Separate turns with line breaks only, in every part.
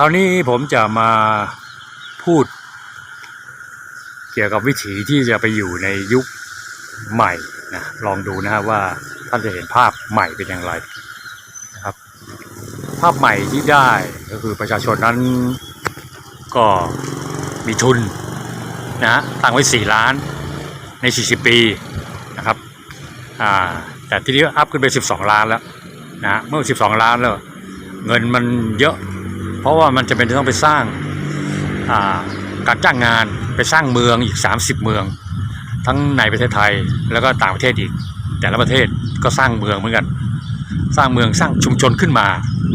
คราวนี้ผมจะมาพูด เกี่ยวกับวิถีที่จะไปอยู่ในยุคใหม่นะลองดูนะฮะว่าท่านจะเห็นภาพใหม่เป็นอย่างไรนะครับ ภาพใหม่ที่ได้ก็คือประชาชนนั้นก็มีทุนนะฮะตั้งไว้ 4 ล้านใน 40 ปีนะครับอ่าแต่ทีนี้อัพขึ้นไป 12 ล้านแล้วนะฮะเมื่อ 12 ล้านแล้ว เงินมันเยอะ เพราะว่ามันจะเป็นต้องไปสร้างาการจ้างงานไปสร้างเมืองอีก 30 เมือง ทั้งในประเทศไทยแล้วก็ต่างประเทศอีก แต่ละประเทศก็สร้างเมืองเหมือนกัน สร้างเมืองสร้างชุมชนขึ้นมา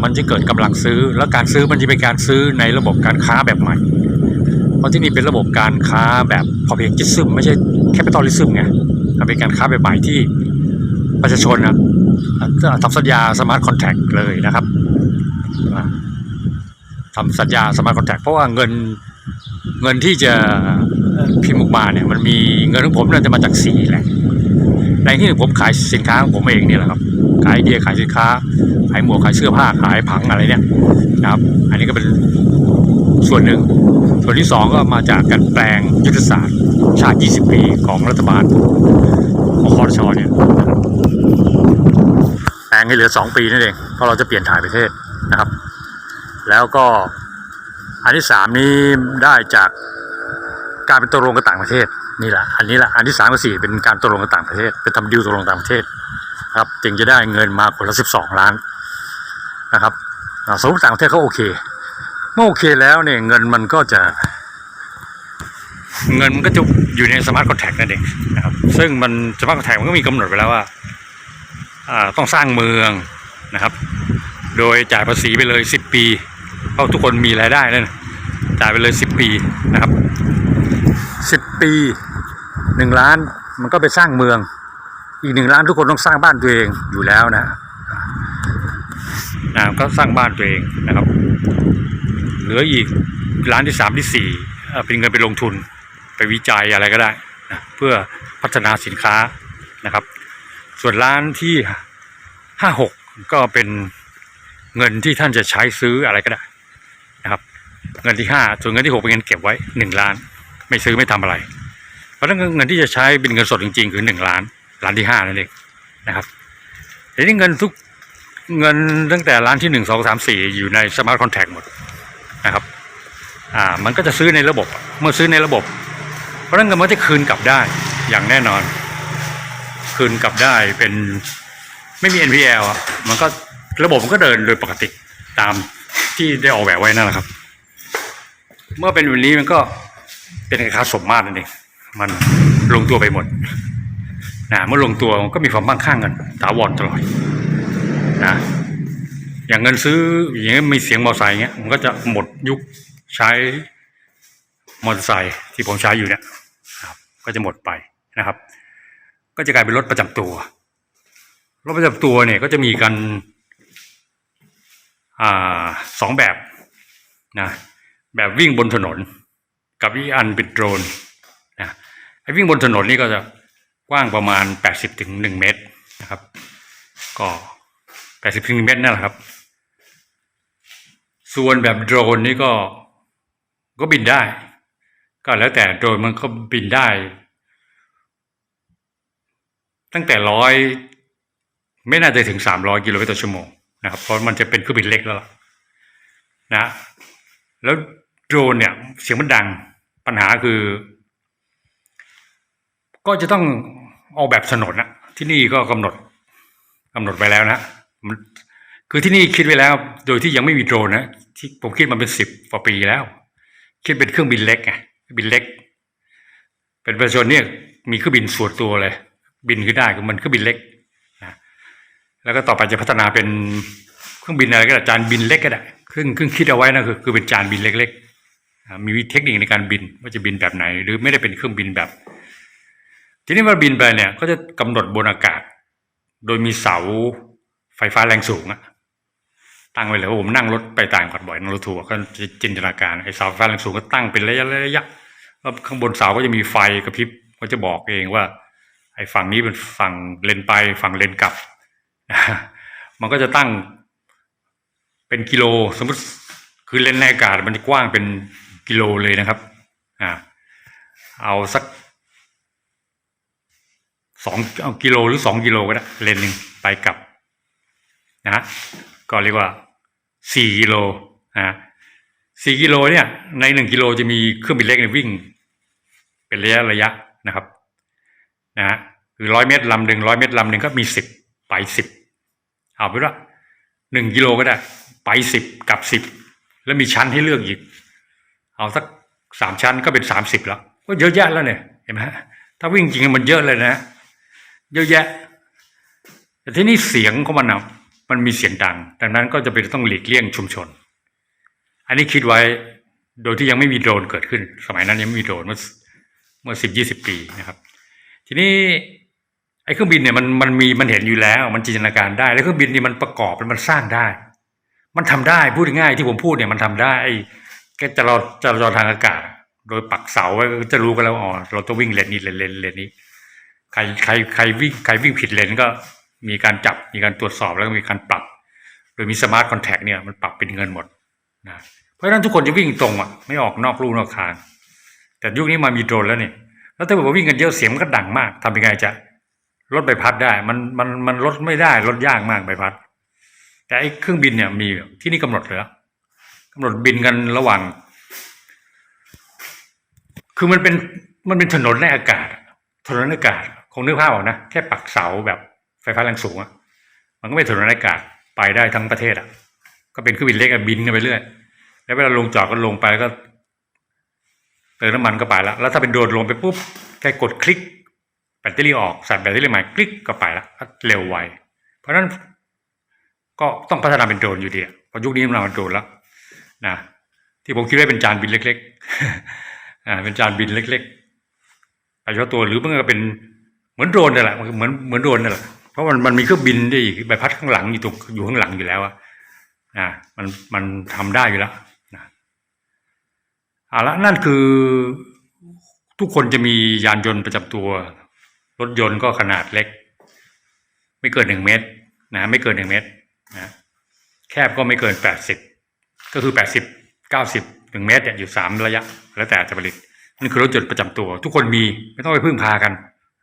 มันจะเกิดกำลังซื้อ แล้วการซื้อมันจะเป็นการซื้อในระบบการค้าแบบใหม่ เพราะที่นี่เป็นระบบการค้าแบบพอเพียงจิซึมไม่ใช่แคปิตอลิซึมไงมันเป็นการค้าแบบใหม่ที่ประชาชนนะทำสัญญาสมาร์ทคอนแทคเลยนะครับ ทำสัญญาสมาร์ทคอนแทคเพราะว่าเงินเงินที่จะพิมพ์ออกมาเนี่ยมันมีเงินของผมเนี่ยจะมาจากสี่แหล่งแหล่งที่ผมขายสินค้าของผมเองเนี่ยแหละครับ ขายเดียขายสินค้า ขายหมวกขายเสื้อผ้าขายผังอะไรเนี่ยนะครับ อันนี้ก็เป็นส่วนหนึ่ง ส่วนที่สองก็มาจากการแปลงยุทธศาสตร์ชาติ 20 ปีของรัฐบาลของคอรชเนี่ยแปลงให้เหลือ 2 ปีนั่นเองเพราะเราจะเปลี่ยนถ่ายประเทศนะครับ แล้วก็อันที่สามนี้ได้จากการเป็นตกลงกับต่างประเทศนี่แหละอันนี้แหละอันที่สามกับสี่เป็นการตกลงกับต่างประเทศเป็นทำดิวตกลงต่างประเทศครับจึงจะได้เงินมาคนละสิบสองล้านนะครับสมมติต่างประเทศเขาโอเค เมื่อโอเคแล้วเนี่ยเงินมันก็จะ เงินมันก็จะอยู่ในสมาร์ทคอนแทคนั่นเองนะครับซึ่งมันสมาร์ทคอนแทคมันก็มีกำหนดไว้แล้วว่าอ่าต้องสร้างเมืองนะครับ โดยจ่ายภาษีไปเลยสิบปี เพราะทุกคนมีรายได้นั่นจ่ายไปเลยสิบปีนะครับสิบปีหนึ่งล้านมันก็ไปสร้างเมือง อีกหนึ่งล้านทุกคนต้องสร้างบ้านตัวเองอยู่แล้วนะนะก็สร้างบ้านตัวเองนะครับ เหลืออีกล้านที่สามที่สี่เอ่อเป็นเงินไปลงทุนไปวิจัยอะไรก็ได้นะเพื่อพัฒนาสินค้านะครับ ส่วนล้านที่ห้าหกก็เป็นเงินที่ท่านจะใช้ซื้ออะไรก็ได้นะครับ เงินที่ห้าส่วนเงินที่หกเป็นเงินเก็บไว้หนึ่งล้าน ไม่ซื้อไม่ทำอะไร เพราะฉะนั้นเงินที่จะใช้เป็นเงินสดจริงๆคือหนึ่งล้านล้านที่ห้านั่นเองนะครับทีนี้เงินทุกเงินตั้งแต่ล้านที่หนึ่งสองสามสี่อยู่ในสมาร์ทคอนแทคหมดนะครับอ่ามันก็จะซื้อในระบบ เมื่อซื้อในระบบ เพราะฉะนั้นเงินมันจะคืนกลับได้อย่างแน่นอน คืนกลับได้เป็นไม่มี NPL อะมันก็ระบบมันก็เดินโดยปกติตามที่ได้ออกแบบไว้นั่นแหละครับ เมื่อเป็นแบบนี้มันก็เป็นราคาสมมาตรนั่นเองมันลงตัวไปหมดนะเมื่อลงตัวมันก็มีความมั่งคั่งกันถาวรตลอดนะอย่างเงินซื้ออย่างเงี้ยมีเสียงมอเตอร์ไซค์เงี้ยมันก็จะหมดยุคใช้มอเตอร์ไซค์ที่ผมใช้อยู่เนี่ยครับก็จะหมดไปนะครับ ก็จะกลายเป็นรถประจำตัวรถประจำตัวเนี่ยก็จะมีกันอ่าสองแบบนะ แบบวิ่งบนถนน กับอีอันเป็นโดรนนะไอ้วิ่งบนถนนนี่ก็จะกว้างประมาณ 80ถึง1เมตรนะครับ ก็80ถึง1เมตรนั่นแหละครับ ส่วนแบบโดรนนี่ก็ก็บินได้ ก็แล้วแต่โดรนมันก็บินได้ ตั้งแต่ร้อยไม่น่าจะถึง 300 กิโลเมตรต่อชั่วโมงนะครับเพราะมันจะเป็นเครื่องบินเล็กแล้วล่ะนะ แล้ว โดรนเนี่ยเสียงมันดังปัญหาคือ ก็จะต้องออกแบบถนนนะที่นี่ก็กำหนดกำหนดไว้แล้วนะคือที่นี่คิดไว้แล้ว โดยที่ยังไม่มีโดรนนะที่ผมคิดมาเป็นสิบกว่าปีแล้ว คิดเป็นเครื่องบินเล็กไงเครื่องบินเล็ก เป็นประชาชนเนี่ยมีเครื่องบินส่วนตัวเลย บินขึ้นได้คือมันเครื่องบินเล็กนะแล้วก็ต่อไปจะพัฒนาเป็นเครื่องบินอะไรก็ได้จานบินเล็กก็ได้เครื่องเครื่องคิดเอาไว้นะคือคือเป็นจานบินเล็กๆ อ่ามีเทคนิคในการบินว่าจะบินแบบไหน หรือไม่ได้เป็นเครื่องบินแบบ ทีนี้เมื่อบินไปเนี่ยก็จะกำหนดบนอากาศ โดยมีเสาไฟฟ้าแรงสูงอะตั้งไว้เลยว่าผมนั่งรถไปต่างจังหวัดบ่อยนั่งรถทัวร์ก็จะจินตนาการไอ้เสาไฟฟ้าแรงสูงก็ตั้งเป็นระยะระยะแล้วข้างบนเสาก็จะมีไฟกระพริบก็จะบอกเองว่า ไอ้ฝั่งนี้เป็นฝั่งเลนไป ฝั่งเลนกลับมันก็จะตั้งเป็นกิโลสมมติคือเลนในอากาศมันจะกว้างเป็น กิโลเลยนะครับอ่าเอาสักสองเอากิโลหรือสองกิโลก็ได้เลนหนึ่งไปกลับนะฮะก็เรียกว่าสี่กิโลนะสี่กิโลเนี่ยในหนึ่งกิโลจะมีเครื่องบินเล็กเนี่ยวิ่ง เป็นระยะระยะนะครับนะฮะคือร้อยเมตรลำหนึ่งร้อยเมตรลำหนึ่งก็มีสิบไปสิบเอาไปว่าหนึ่งกิโลก็ได้ ไปสิบกลับสิบแล้วมีชั้นให้เลือกอีก เอาสักสามชั้นก็เป็นสามสิบแล้วก็เยอะแยะแล้วเนี่ยเห็นไหมฮะถ้าวิ่งจริงมันเยอะเลยนะ เยอะแยะ แต่ที่นี่เสียงของมันนะมันมีเสียงดัง ดังนั้นก็จะเป็นต้องหลีกเลี่ยงชุมชน อันนี้คิดไว้โดยที่ยังไม่มีโดรนเกิดขึ้น สมัยนั้นยังไม่มีโดรนเมื่อเมื่อสิบยี่สิบปีนะครับ ทีนี้ไอ้เครื่องบินเนี่ยมันมันมีมันเห็นอยู่แล้ว มันจินตนาการได้แล้วเครื่องบินนี่มันประกอบมันสร้างได้ มันทำได้พูดง่ายที่ผมพูดเนี่ยมันทำได้ไกจะเราจะเราทางอากาศ โดยปักเสาไว้ก็จะรู้กันแล้วอ๋อเราต้องวิ่งเลนนี้เลนเลนเลนนี้ ใครใครใครวิ่งใครวิ่งผิดเลนก็มีการจับมีการตรวจสอบแล้วก็มีการปรับ โดยมีสมาร์ทคอนแทคเนี่ยมันปรับเป็นเงินหมดนะเพราะฉะนั้นทุกคนจะวิ่งตรงอะไม่ออกนอกลู่นอกทาง แต่ยุคนี้มามีโดรนแล้วเนี่ยแล้วถ้าบอกว่าวิ่งกันเยอะเสียงมันก็ดังมากทำยังไงจะลดใบพัดได้ มันมันมันลดไม่ได้ลดยากมากใบพัด แต่ไอ้เครื่องบินเนี่ยมีที่นี่กำหนดเลย กำหนดบินกันระหว่าง คือมันเป็นมันเป็นถนนในอากาศ ถนนในอากาศคงนึกภาพออกนะ แค่ปักเสาแบบไฟฟ้าแรงสูงอะมันก็เป็นถนนในอากาศไปได้ทั้งประเทศอะก็เป็นเครื่องบินเล็กอะบินกันไปเรื่อยแล้วเวลาลงจอดก็ลงไปก็เติมน้ำมันก็ไปแล้วแล้วถ้าเป็นโดรนลงไปปุ๊บแค่กดคลิกแบตเตอรี่ออกใส่แบตเตอรี่ใหม่คลิกก็ไปแล้วเร็วไวเพราะฉะนั้นก็ต้องพัฒนาเป็นโดรนอยู่ดีอะเพราะยุคนี้มันมาโดรนแล้ว นะที่ผมคิดว่าเป็นจานบินเล็กๆอ่าเป็นจานบินเล็กๆไปเฉพาะตัวหรือมันก็เป็นเหมือนโดรนนั่นแหละมันเหมือนเหมือนโดรนนั่นแหละเพราะมันมันมีเครื่องบินได้อีกใบพัดข้างหลังอยู่ตรงอยู่ข้างหลังอยู่แล้วอะอ่ามันมันทำได้อยู่แล้วนะเอาละนั่นคือทุกคนจะมียานยนต์ประจำตัว รถยนต์ก็ขนาดเล็ก ไม่เกินหนึ่งเมตรนะไม่เกินหนึ่งเมตรนะแคบก็ไม่เกินแปดสิบ ก็คือแปดสิบเก้าสิบหนึ่งเมตรเนี่ยอยู่สามระยะ แล้วแต่จะผลิตนี่คือรถยนต์ประจำตัว ทุกคนมีไม่ต้องไปพึ่งพากัน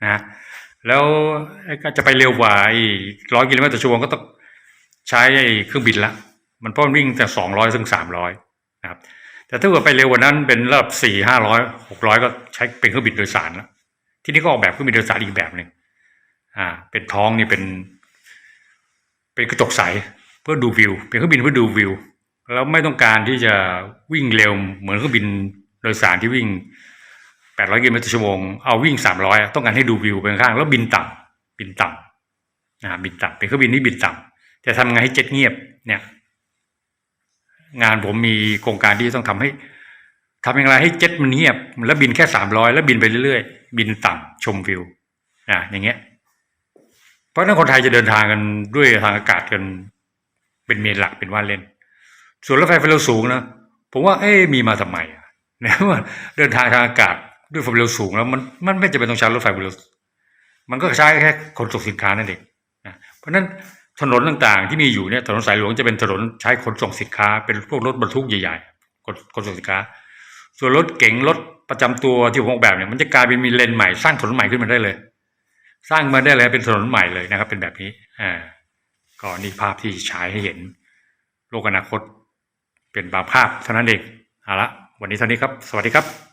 นะแล้วก็จะไปเร็วกว่าร้อยกิโลเมตรต่อชั่วโมงก็ต้องใช้เครื่องบินละ มันเพราะมันวิ่งแต่สองร้อยถึงสามร้อยนะครับแต่ถ้าเกิดไปเร็วกว่านั้นเป็นระดับสี่ห้าร้อยหกร้อยก็ใช้เป็นเครื่องบินโดยสารแล้วที่นี่ก็ออกแบบเครื่องบินโดยสารอีกแบบหนึ่งอ่า เป็นท้องนี่เป็น เป็นกระจกใสเพื่อดูวิว เป็นเครื่องบินเพื่อดูวิว แล้วไม่ต้องการที่จะวิ่งเร็วเหมือนเครื่องบินโดยสารที่วิ่ง 800กิโลเมตรต่อชั่วโมงเอาวิ่ง 300 ต้องการให้ดูวิวเป็นข้าง แล้วบินต่ำบินต่ำนะบินต่ำเป็นเครื่องบินที่บินต่ำแต่ทำไงให้เจ็ตเงียบเนี่ยงานผมมีโครงการที่ต้องทำให้ทำอย่างไรให้เจ็ตมันเงียบ แล้วบินแค่300แล้วบินไปเรื่อยๆ บินต่ำชมวิวนะอย่างเงี้ย เพราะฉะนั้นคนไทยจะเดินทางกันด้วยทางอากาศกัน เป็นเมนหลักเป็นว่าเล่น ส่วนรถไฟความเร็วสูงนะผมว่าเอ๊มีมาทำไมอะนะว่าเดินทางทางอากาศด้วยความเร็วสูงแล้วมันมันไม่จำเป็นต้องใช้รถไฟความเร็วมันก็ใช้แค่ขนส่งสินค้านั่นเองนะเพราะฉะนั้นถนนต่างๆ ที่มีอยู่เนี่ยถนนสายหลวงจะเป็นถนนใช้ขนส่งสินค้า เป็นพวกรถบรรทุกใหญ่ๆขนขนส่งสินค้า ส่วนรถเก๋งรถประจำตัวที่ผมออกแบบเนี่ยมันจะกลายเป็นมีเลนใหม่สร้างถนนใหม่ขึ้นมาได้เลย สร้างมาได้เลยเป็นถนนใหม่เลยนะครับ เป็นแบบนี้อ่าก็นี่ภาพที่ฉายให้เห็นโลกอนาคต เป็นบางภาพเท่านั้นเองเอาละวันนี้เท่านี้ครับ สวัสดีครับ